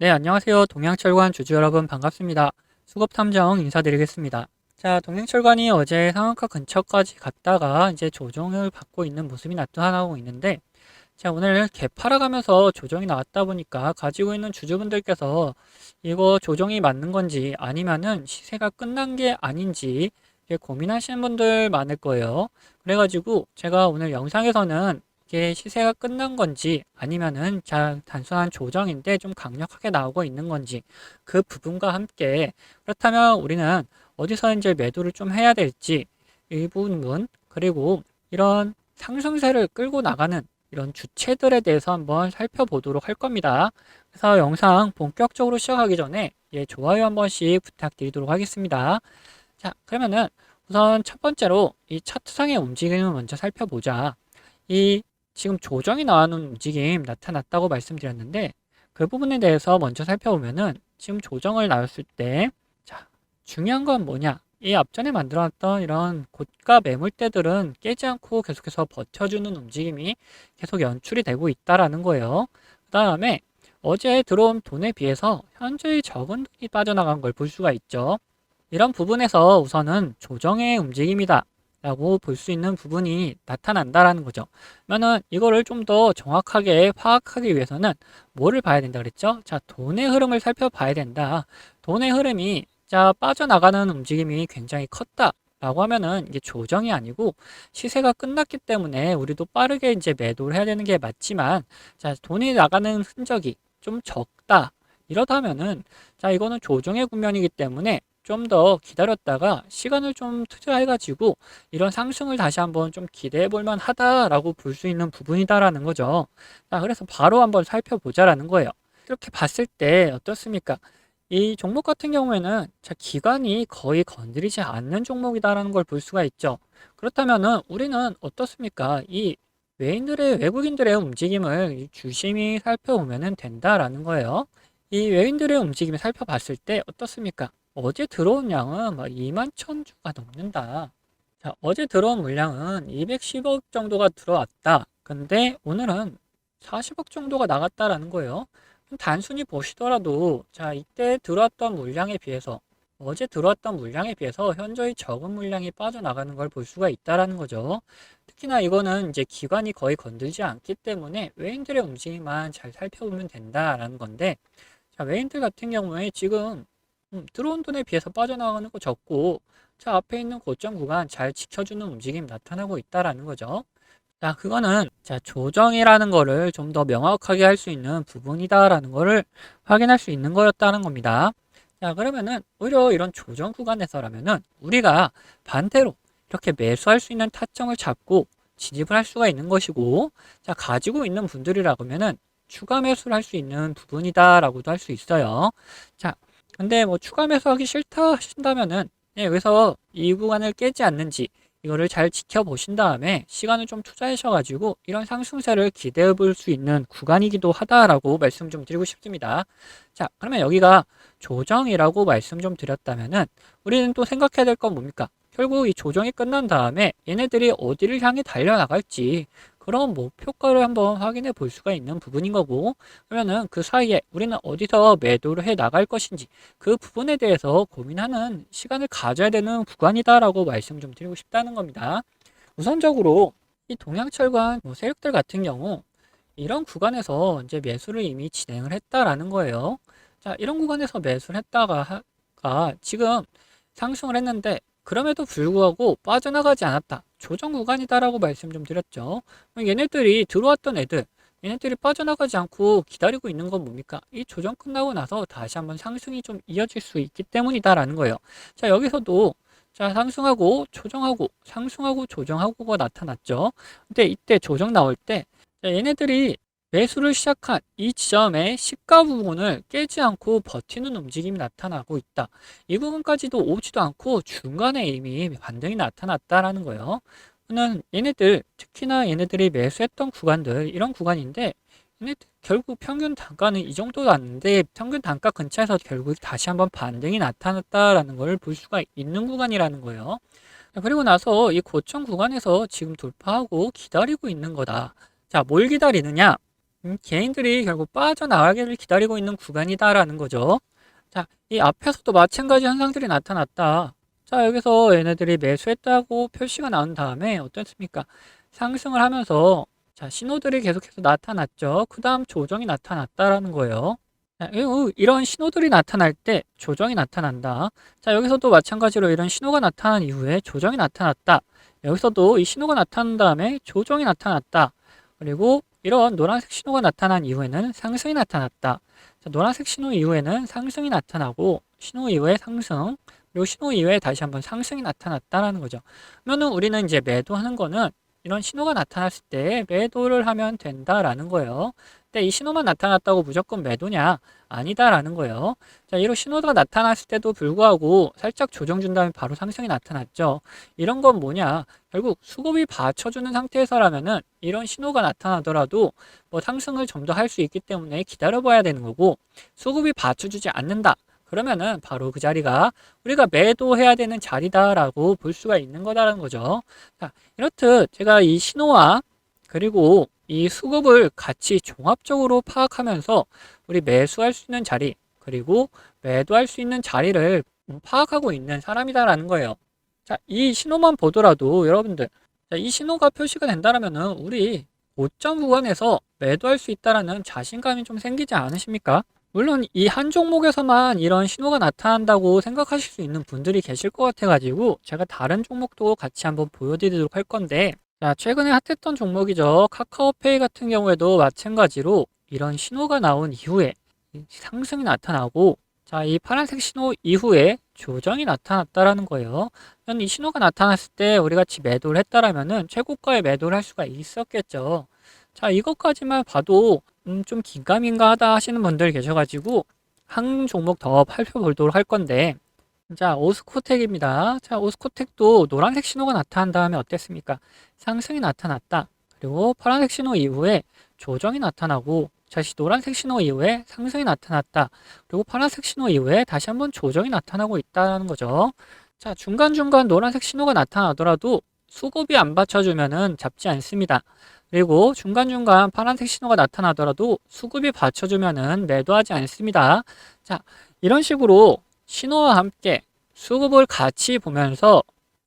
네, 안녕하세요. 동양철관 주주 여러분 반갑습니다. 수급 탐정 인사드리겠습니다. 자, 동양철관이 어제 상한가 근처까지 갔다가 이제 조정을 받고 있는 모습이 나타나고 있는데, 자, 오늘 개 팔아가면서 조정이 나왔다 보니까 가지고 있는 주주분들께서 이거 조정이 맞는 건지 아니면은 시세가 끝난 게 아닌지 고민하시는 분들 많을 거예요. 그래가지고 제가 오늘 영상에서는 이게 시세가 끝난 건지 아니면은 자 단순한 조정인데 좀 강력하게 나오고 있는 건지 그 부분과 함께 그렇다면 우리는 어디서 이제 매도를 좀 해야 될지 이 부분 그리고 이런 상승세를 끌고 나가는 이런 주체들에 대해서 한번 살펴보도록 할 겁니다. 그래서 영상 본격적으로 시작하기 전에 예, 좋아요 한 번씩 부탁드리도록 하겠습니다. 자, 그러면은 우선 첫 번째로 이 차트상의 움직임을 먼저 살펴보자. 이 지금 조정이 나오는 움직임 나타났다고 말씀드렸는데 그 부분에 대해서 먼저 살펴보면은 지금 조정을 나왔을 때 자, 중요한 건 뭐냐? 이 앞전에 만들어놨던 이런 고가 매물대들은 깨지 않고 계속해서 버텨주는 움직임이 계속 연출이 되고 있다라는 거예요. 그 다음에 어제 들어온 돈에 비해서 현재의 적은 돈이 빠져나간 걸 볼 수가 있죠. 이런 부분에서 우선은 조정의 움직임이다. 라고 볼 수 있는 부분이 나타난다라는 거죠. 그러면은 이거를 좀 더 정확하게 파악하기 위해서는 뭐를 봐야 된다 그랬죠? 자, 돈의 흐름을 살펴봐야 된다. 돈의 흐름이 자, 빠져나가는 움직임이 굉장히 컸다. 라고 하면은 이게 조정이 아니고 시세가 끝났기 때문에 우리도 빠르게 이제 매도를 해야 되는 게 맞지만 자, 돈이 나가는 흔적이 좀 적다. 이러다면은 자, 이거는 조정의 국면이기 때문에 좀 더 기다렸다가 시간을 좀 투자해 가지고 이런 상승을 다시 한번 좀 기대해 볼 만하다라고 볼 수 있는 부분이다라는 거죠. 자, 그래서 바로 한번 살펴보자라는 거예요. 이렇게 봤을 때 어떻습니까? 이 종목 같은 경우에는 자, 기관이 거의 건드리지 않는 종목이다라는 걸 볼 수가 있죠. 그렇다면은 우리는 어떻습니까? 이 외인들의 외국인들의 움직임을 주심히 살펴보면 된다라는 거예요. 이 외인들의 움직임을 살펴봤을 때 어떻습니까? 어제 들어온 양은 막 2만 천 주가 넘는다. 자, 어제 들어온 물량은 210억 정도가 들어왔다. 근데 오늘은 40억 정도가 나갔다라는 거예요. 단순히 보시더라도 자, 이때 들어왔던 물량에 비해서 어제 들어왔던 물량에 비해서 현저히 적은 물량이 빠져나가는 걸 볼 수가 있다라는 거죠. 특히나 이거는 이제 기관이 거의 건들지 않기 때문에 외인들의 움직임만 잘 살펴보면 된다라는 건데 자, 외인들 같은 경우에 지금 음, 들어온 돈에 비해서 빠져나가는 거 적고 자 앞에 있는 고점 구간 잘 지켜주는 움직임 나타나고 있다라는 거죠. 자 그거는 자 조정이라는 거를 좀 더 명확하게 할 수 있는 부분이다라는 거를 확인할 수 있는 거였다는 겁니다. 자 그러면은 오히려 이런 조정 구간에서라면은 우리가 반대로 이렇게 매수할 수 있는 타점을 잡고 진입을 할 수가 있는 것이고 자 가지고 있는 분들이라면은 추가 매수를 할 수 있는 부분이다라고도 할 수 있어요. 자 근데 뭐 추가 매수하기 싫다 하신다면은 예, 여기서 이 구간을 깨지 않는지 이거를 잘 지켜보신 다음에 시간을 좀 투자하셔가지고 이런 상승세를 기대해 볼 수 있는 구간이기도 하다라고 말씀 좀 드리고 싶습니다. 자, 그러면 여기가 조정이라고 말씀 좀 드렸다면은 우리는 또 생각해야 될 건 뭡니까? 결국 이 조정이 끝난 다음에 얘네들이 어디를 향해 달려나갈지 그런 목표가를 한번 확인해 볼 수가 있는 부분인 거고 그러면은 그 사이에 우리는 어디서 매도를 해 나갈 것인지 그 부분에 대해서 고민하는 시간을 가져야 되는 구간이다라고 말씀 좀 드리고 싶다는 겁니다. 우선적으로 이 동양철관 뭐 세력들 같은 경우 이런 구간에서 이제 매수를 이미 진행을 했다라는 거예요. 자, 이런 구간에서 매수를 했다가 가 지금 상승을 했는데 그럼에도 불구하고 빠져나가지 않았다. 조정 구간이다라고 말씀 좀 드렸죠. 얘네들이 들어왔던 애들, 얘네들이 빠져나가지 않고 기다리고 있는 건 뭡니까? 이 조정 끝나고 나서 다시 한번 상승이 좀 이어질 수 있기 때문이다라는 거예요. 자, 여기서도 자, 상승하고 조정하고 상승하고 조정하고가 나타났죠. 근데 이때 조정 나올 때 자, 얘네들이 매수를 시작한 이 지점의 시가 부분을 깨지 않고 버티는 움직임이 나타나고 있다. 이 부분까지도 오지도 않고 중간에 이미 반등이 나타났다라는 거예요. 는 얘네들 특히나 얘네들이 매수했던 구간들 이런 구간인데 얘네들 결국 평균 단가는 이 정도 났는데 평균 단가 근처에서 결국 다시 한번 반등이 나타났다라는 걸 볼 수가 있는 구간이라는 거예요. 그리고 나서 이 고점 구간에서 지금 돌파하고 기다리고 있는 거다. 자, 뭘 기다리느냐? 음, 개인들이 결국 빠져나가기를 기다리고 있는 구간이다라는 거죠. 자, 이 앞에서도 마찬가지 현상들이 나타났다. 자, 여기서 얘네들이 매수했다고 표시가 나온 다음에 어떻습니까? 상승을 하면서 자, 신호들이 계속해서 나타났죠. 그 다음 조정이 나타났다라는 거예요. 자, 이- 이런 신호들이 나타날 때 조정이 나타난다. 자, 여기서도 마찬가지로 이런 신호가 나타난 이후에 조정이 나타났다. 여기서도 이 신호가 나타난 다음에 조정이 나타났다. 그리고 이런 노란색 신호가 나타난 이후에는 상승이 나타났다. 자, 노란색 신호 이후에는 상승이 나타나고 신호 이후에 상승 그리고 신호 이후에 다시 한번 상승이 나타났다라는 거죠. 그러면은 우리는 이제 매도하는 거는 이런 신호가 나타났을 때 매도를 하면 된다라는 거예요. 근데 이 신호만 나타났다고 무조건 매도냐? 아니다라는 거예요. 자, 이런 신호가 나타났을 때도 불구하고 살짝 조정 준 다음에 바로 상승이 나타났죠. 이런 건 뭐냐? 결국 수급이 받쳐주는 상태에서라면은 이런 신호가 나타나더라도 뭐 상승을 좀 더 할 수 있기 때문에 기다려봐야 되는 거고 수급이 받쳐주지 않는다. 그러면은 바로 그 자리가 우리가 매도해야 되는 자리다라고 볼 수가 있는 거다라는 거죠. 자, 이렇듯 제가 이 신호와 그리고 이 수급을 같이 종합적으로 파악하면서 우리 매수할 수 있는 자리 그리고 매도할 수 있는 자리를 파악하고 있는 사람이다라는 거예요. 자, 이 신호만 보더라도 여러분들 자, 이 신호가 표시가 된다라면은 우리 고점 구간에서 매도할 수 있다라는 자신감이 좀 생기지 않으십니까? 물론 이 한 종목에서만 이런 신호가 나타난다고 생각하실 수 있는 분들이 계실 것 같아가지고 제가 다른 종목도 같이 한번 보여드리도록 할 건데 자 최근에 핫했던 종목이죠. 카카오페이 같은 경우에도 마찬가지로 이런 신호가 나온 이후에 상승이 나타나고 자 이 파란색 신호 이후에 조정이 나타났다라는 거예요. 이 신호가 나타났을 때 우리 같이 매도를 했다라면은 최고가에 매도를 할 수가 있었겠죠 자 이것까지만 봐도 음, 좀 긴가민가 하다 하시는 분들 계셔가지고 한 종목 더 살펴보도록 할 건데 자 오스코텍입니다. 자 오스코텍도 노란색 신호가 나타난 다음에 어땠습니까? 상승이 나타났다. 그리고 파란색 신호 이후에 조정이 나타나고 다시 노란색 신호 이후에 상승이 나타났다. 그리고 파란색 신호 이후에 다시 한번 조정이 나타나고 있다는 거죠. 자 중간중간 노란색 신호가 나타나더라도 수급이 안 받쳐주면은 잡지 않습니다 그리고 중간중간 파란색 신호가 나타나더라도 수급이 받쳐주면은 매도하지 않습니다. 자, 이런 식으로 신호와 함께 수급을 같이 보면서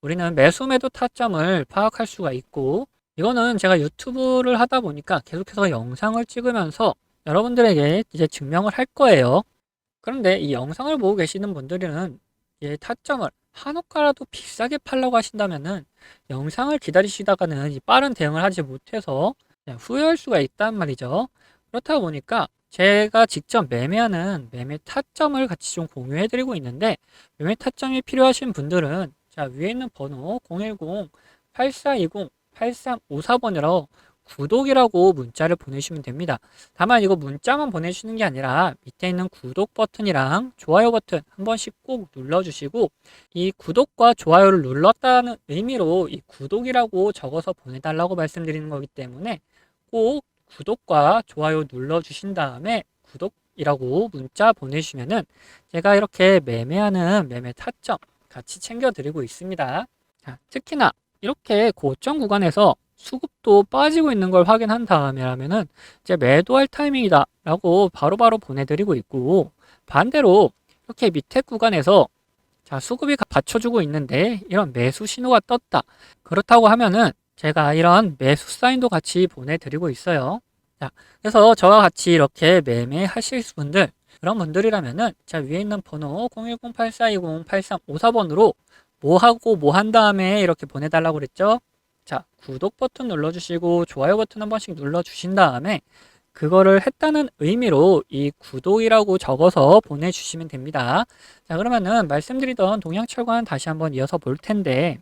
우리는 매수 매도 타점을 파악할 수가 있고 이거는 제가 유튜브를 하다 보니까 계속해서 영상을 찍으면서 여러분들에게 이제 증명을 할 거예요. 그런데 이 영상을 보고 계시는 분들은 이 타점을 한옥가라도 비싸게 팔려고 하신다면은 영상을 기다리시다가는 이 빠른 대응을 하지 못해서 후회할 수가 있단 말이죠. 그렇다 보니까 제가 직접 매매하는 매매 타점을 같이 좀 공유해 드리고 있는데 매매 타점이 필요하신 분들은 자 위에 있는 번호 010-8420-8354번으로 구독이라고 문자를 보내주시면 됩니다. 다만 이거 문자만 보내주시는 게 아니라 밑에 있는 구독 버튼이랑 좋아요 버튼 한 번씩 꼭 눌러주시고 이 구독과 좋아요를 눌렀다는 의미로 이 구독이라고 적어서 보내달라고 말씀드리는 거기 때문에 꼭 구독과 좋아요 눌러주신 다음에 구독이라고 문자 보내주시면은 제가 이렇게 매매하는 매매 타점 같이 챙겨드리고 있습니다. 자, 특히나 이렇게 고점 구간에서 수급도 빠지고 있는 걸 확인한 다음에라면은 이제 매도할 타이밍이다 라고 바로 바로 보내드리고 있고 반대로 이렇게 밑에 구간에서 자 수급이 받쳐주고 있는데 이런 매수 신호가 떴다. 그렇다고 하면은 제가 이런 매수 사인도 같이 보내드리고 있어요. 자 그래서 저와 같이 이렇게 매매하실 분들 그런 분들이라면은 자 위에 있는 번호 010-8420-8354번으로 뭐 하고 뭐 한 다음에 이렇게 보내달라고 그랬죠 자, 구독 버튼 눌러주시고 좋아요 버튼 한 번씩 눌러주신 다음에 그거를 했다는 의미로 이 구독이라고 적어서 보내주시면 됩니다. 자, 그러면은 말씀드리던 동양철관 다시 한번 이어서 볼 텐데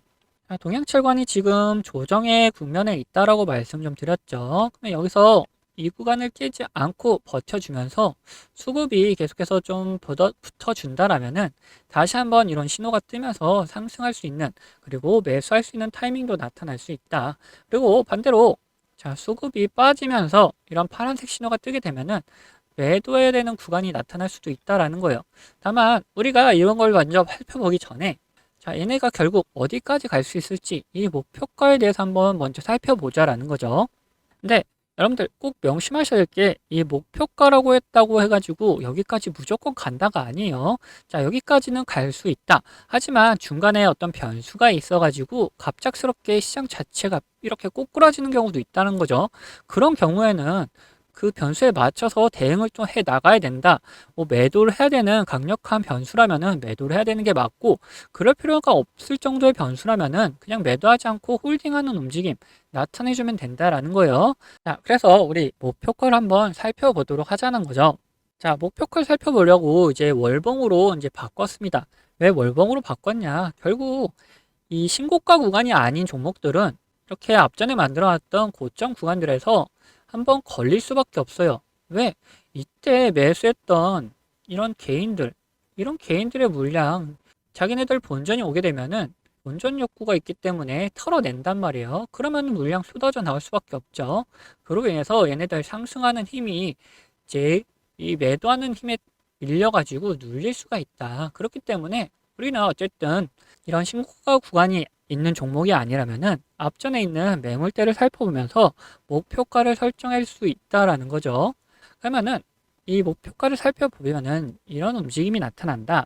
자, 동양철관이 지금 조정의 국면에 있다라고 말씀 좀 드렸죠. 그러면 여기서 이 구간을 깨지 않고 버텨주면서 수급이 계속해서 좀 붙어, 붙어준다라면은 다시 한번 이런 신호가 뜨면서 상승할 수 있는 그리고 매수할 수 있는 타이밍도 나타날 수 있다. 그리고 반대로 자 수급이 빠지면서 이런 파란색 신호가 뜨게 되면은 매도해야 되는 구간이 나타날 수도 있다라는 거예요. 다만 우리가 이런 걸 먼저 살펴보기 전에 자 얘네가 결국 어디까지 갈 수 있을지 이 목표가에 대해서 한번 먼저 살펴보자라는 거죠. 근데 여러분들 꼭 명심하셔야 될 게 이 목표가라고 했다고 해가지고 여기까지 무조건 간다가 아니에요. 자, 여기까지는 갈 수 있다. 하지만 중간에 어떤 변수가 있어가지고 갑작스럽게 시장 자체가 이렇게 꼬꾸라지는 경우도 있다는 거죠. 그런 경우에는 그 변수에 맞춰서 대응을 좀 해 나가야 된다. 뭐 매도를 해야 되는 강력한 변수라면은 매도를 해야 되는 게 맞고 그럴 필요가 없을 정도의 변수라면은 그냥 매도하지 않고 홀딩하는 움직임 나타내주면 된다라는 거예요. 자, 그래서 우리 목표가를 한번 살펴보도록 하자는 거죠. 자, 목표가를 살펴보려고 이제 월봉으로 이제 바꿨습니다. 왜 월봉으로 바꿨냐? 결국 이 신고가 구간이 아닌 종목들은 이렇게 앞전에 만들어놨던 고점 구간들에서 한번 걸릴 수밖에 없어요. 왜? 이때 매수했던 이런 개인들, 이런 개인들의 물량, 자기네들 본전이 오게 되면은 본전 욕구가 있기 때문에 털어낸단 말이에요. 그러면 물량 쏟아져 나올 수밖에 없죠. 그로 인해서 얘네들 상승하는 힘이 이제 이 매도하는 힘에 밀려가지고 눌릴 수가 있다. 그렇기 때문에 우리는 어쨌든 이런 신고가 구간이 있는 종목이 아니라면은 앞전에 있는 매물대를 살펴보면서 목표가를 설정할 수 있다라는 거죠. 그러면은 이 목표가를 살펴보면은 이런 움직임이 나타난다.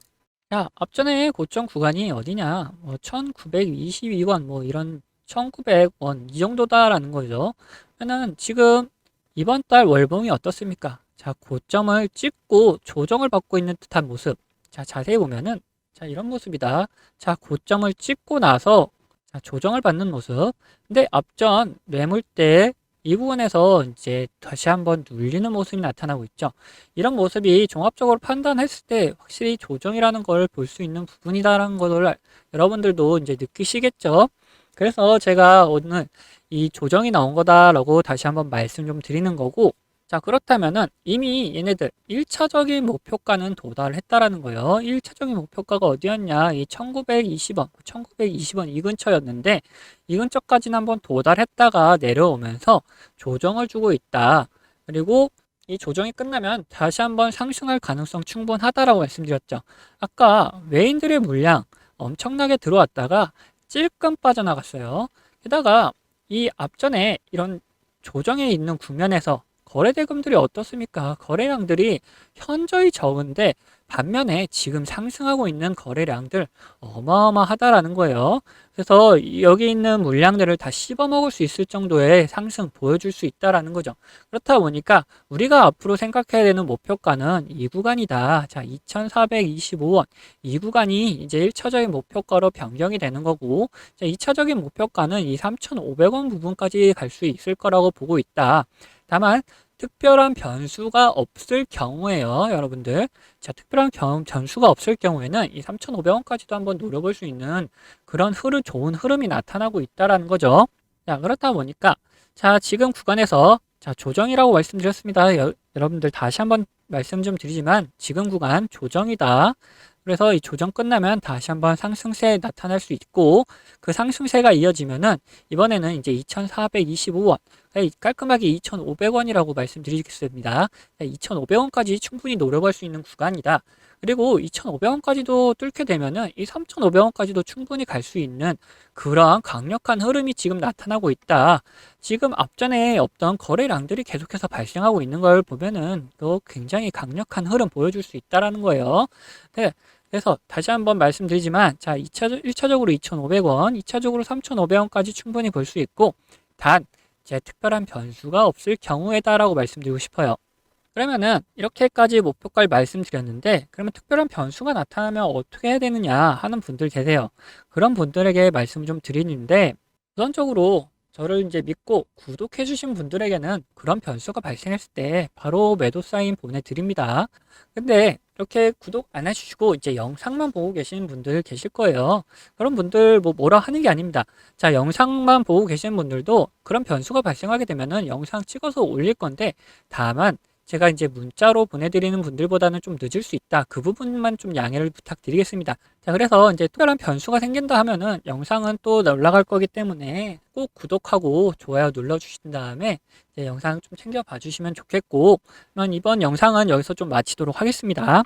자, 앞전에 고점 구간이 어디냐? 뭐 1922원 뭐 이런 1900원 이 정도다라는 거죠. 그러면은 지금 이번 달 월봉이 어떻습니까? 자, 고점을 찍고 조정을 받고 있는 듯한 모습. 자, 자세히 보면은 자, 이런 모습이다. 자, 고점을 찍고 나서 자, 조정을 받는 모습. 근데 앞전 매물대 이 부분에서 이제 다시 한번 눌리는 모습이 나타나고 있죠. 이런 모습이 종합적으로 판단했을 때 확실히 조정이라는 걸 볼 수 있는 부분이다라는 것을 여러분들도 이제 느끼시겠죠. 그래서 제가 오늘 이 조정이 나온 거다라고 다시 한번 말씀 좀 드리는 거고 자, 그렇다면은 이미 얘네들 1차적인 목표가는 도달했다라는 거예요. 1차적인 목표가가 어디였냐? 이 1920원, 1920원 이 근처였는데 이 근처까지는 한번 도달했다가 내려오면서 조정을 주고 있다. 그리고 이 조정이 끝나면 다시 한번 상승할 가능성 충분하다라고 말씀드렸죠. 아까 외인들의 물량 엄청나게 들어왔다가 찔끔 빠져나갔어요. 게다가 이 앞전에 이런 조정에 있는 국면에서 거래 대금들이 어떻습니까? 거래량들이 현저히 적은데 반면에 지금 상승하고 있는 거래량들 어마어마하다라는 거예요. 그래서 여기 있는 물량들을 다 씹어 먹을 수 있을 정도의 상승 보여줄 수 있다라는 거죠. 그렇다 보니까 우리가 앞으로 생각해야 되는 목표가는 이 구간이다. 자, 2,425원. 이 구간이 이제 1차적인 목표가로 변경이 되는 거고, 자, 2차적인 목표가는 이 3,500원 부분까지 갈 수 있을 거라고 보고 있다. 다만 특별한 변수가 없을 경우에요, 여러분들. 자, 특별한 경, 변수가 없을 경우에는 이 3,500원까지도 한번 노려볼 수 있는 그런 흐름, 좋은 흐름이 나타나고 있다라는 거죠. 자, 그렇다 보니까, 자, 지금 구간에서, 자, 조정이라고 말씀드렸습니다. 여, 여러분들 다시 한번 말씀 좀 드리지만, 지금 구간 조정이다. 그래서 이 조정 끝나면 다시 한번 상승세 나타날 수 있고 그 상승세가 이어지면은 이번에는 이제 2,425원 깔끔하게 2,500원이라고 말씀드리겠습니다. 2,500원까지 충분히 노려볼 수 있는 구간이다. 그리고 2,500원까지도 뚫게 되면은 이 3,500원까지도 충분히 갈 수 있는 그러한 강력한 흐름이 지금 나타나고 있다. 지금 앞전에 없던 거래량들이 계속해서 발생하고 있는 걸 보면은 또 굉장히 강력한 흐름 보여줄 수 있다라는 거예요. 네. 그래서 다시 한번 말씀드리지만 자 2차, 1차적으로 2,500원, 2차적으로 3,500원까지 충분히 볼 수 있고 단 제 특별한 변수가 없을 경우에다 라고 말씀드리고 싶어요. 그러면은 이렇게까지 목표가를 말씀드렸는데 그러면 특별한 변수가 나타나면 어떻게 해야 되느냐 하는 분들 계세요. 그런 분들에게 말씀 좀 드리는데 우선적으로 저를 이제 믿고 구독해 주신 분들에게는 그런 변수가 발생했을 때 바로 매도 사인 보내드립니다. 근데 이렇게 구독 안 해주시고 이제 영상만 보고 계시는 분들 계실 거예요. 그런 분들 뭐 뭐라 하는 게 아닙니다. 자, 영상만 보고 계시는 분들도 그런 변수가 발생하게 되면은 영상 찍어서 올릴 건데 다만 제가 이제 문자로 보내드리는 분들보다는 좀 늦을 수 있다. 그 부분만 좀 양해를 부탁드리겠습니다. 자, 그래서 이제 특별한 변수가 생긴다 하면은 영상은 또 올라갈 거기 때문에 꼭 구독하고 좋아요 눌러주신 다음에 영상 좀 챙겨봐 주시면 좋겠고, 그러면 이번 영상은 여기서 좀 마치도록 하겠습니다.